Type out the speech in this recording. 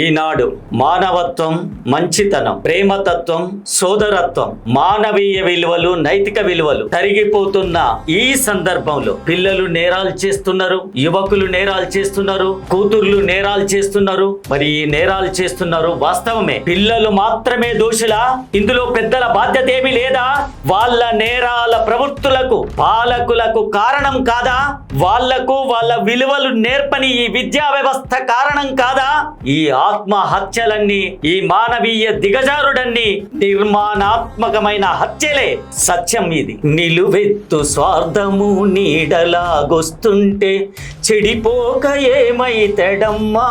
ఈనాడు మానవత్వం మంచితనం ప్రేమతత్వం సోదరత్వం మానవీయ విలువలు నైతిక విలువలు తరిగిపోతున్న ఈ సందర్భంలో పిల్లలు నేరాలు చేస్తున్నారు యువకులు నేరాలు చేస్తున్నారు కూతుర్లు నేరాలు చేస్తున్నారు. మరి ఈ నేరాలు చేస్తున్నారు వాస్తవమే. పిల్లలు మాత్రమే దోషులా? ఇందులో పెద్దల బాధ్యత ఏమీ లేదా? వాళ్ళ నేరాల ప్రవృత్తులకు పాలకులకు కారణం కాదా? వాళ్ళకు వాళ్ళ విలువలు నేర్పని ఈ విద్యా వ్యవస్థ కారణం కాదా? ఈ ఆత్మహత్యలన్నీ ఈ మానవీయ దిగజారుడన్ని నిర్మాణాత్మకమైన హత్యలే సత్యం ఇది. నిలువెత్తు స్వార్థము నీడలాగొస్తుంటే చెడిపోక ఏమైతడమ్మా?